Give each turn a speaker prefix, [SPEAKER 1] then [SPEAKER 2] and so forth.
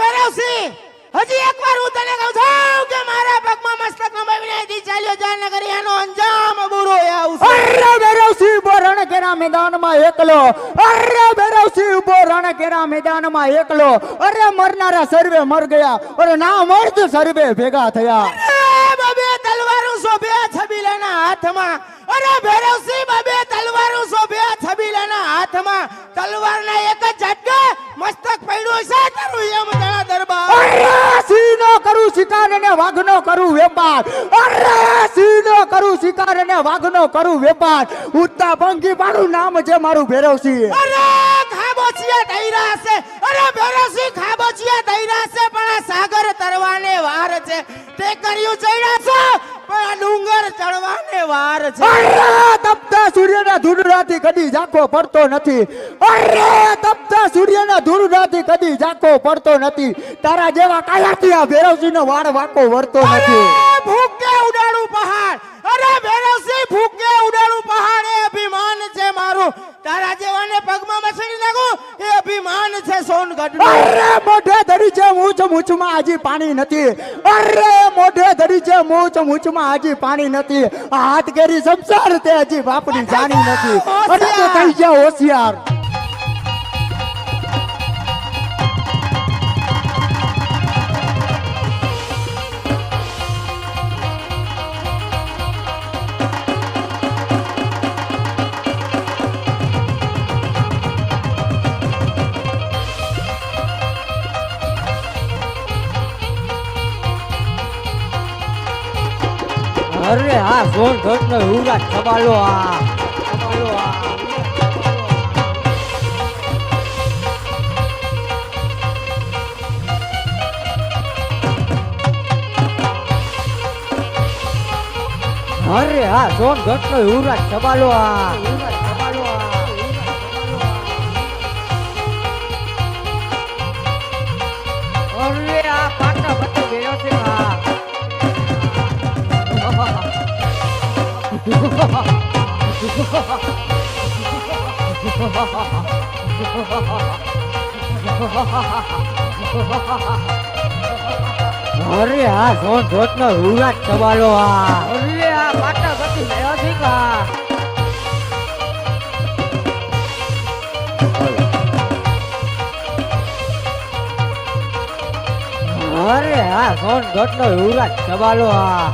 [SPEAKER 1] ભેરવસી હજી એકવાર હું તને કહું છું કે મારા પગમાં મસ્તક નમાવીને અહીંથી ચાલ્યો જા નગર એનો અંજામ બુરો આવશે
[SPEAKER 2] અરે ભેરવસી ઊભો રણકેરા મેદાનમાં એકલો. અરે ભેરવસી ઊભો રણકેરા મેદાનમાં એકલો. અરે મરનારા સર્વે મર ગયા. અરે ના મર્દ સર્વે ભેગા થયા.
[SPEAKER 1] અરે બબે તલવારો છબી છબીલાના હાથમાં. અરે ભેરવસી બબે તલવારો શોભ્યા છબીલાના હાથમાં. તલવારના એક જ ઝટકે મસ્તક પડ્યું છે તારું એમ તારા દરબાર.
[SPEAKER 2] અરે સીનો કરું શિકાર અને વાઘનો કરું વેપાર. અરે સીનો કરું શિકાર અને વાઘનો કરું વેપાર. ઉત્તા ભંગી મારું નામ છે મારું ભેરવસિંહ
[SPEAKER 1] અરે ખાબોચિયા દૈરા છે. અરે ભેરવસી ખાબોચિયા દૈરા છે પણ આ સાગર તરવાને વાર છે. તે કર્યું ચડ્યા છે પણ આ ડુંગર ચડવાને વાર છે.
[SPEAKER 2] અરે તપતા સૂર્યના ધૂળરાથી કદી ઝાંખો પડતો નથી. અરે તપતા સૂર્યના ધૂળરાથી કદી ઝાંખો પડતો નથી. તારા જેવા કાયાથી આ ભેરવસિંહનો વાળ વાંકો વળતો નથી.
[SPEAKER 1] ભૂકે ઉડાડું પહાડ. અરે ભેરવસી ભૂકે ઉડાડું પહાડ. એ અભિમાન છે મારું. તારા જેવાને પગમાં મસળી નાખું. એ અભિમાન છે સોનગઢ
[SPEAKER 2] અરે મોઢે ધરી છે મૂછ મૂછમાં હજી પાણી નથી. અરે, મોઢે ધરી છે મૂછ મૂછમાં હજી પાણી નથી. હાથ કેરી સંસાર તે હજી બાપની જાણી નથી. થઈ ગયા હોશિયાર.
[SPEAKER 3] અરે આ સોન ઘટનો યુવરાજ સવાલો આ. સવાલો આ. અરે હા સોન ઘટ નો યુવરાજ સવાલો આ. અરે આ સોન ધોત નો યુવરાજ સવાલો આ. અરે આ પાટા ગતિ ગયો છે કા. અરે આ સોન ધોત નો યુવરાજ સવાલો આ.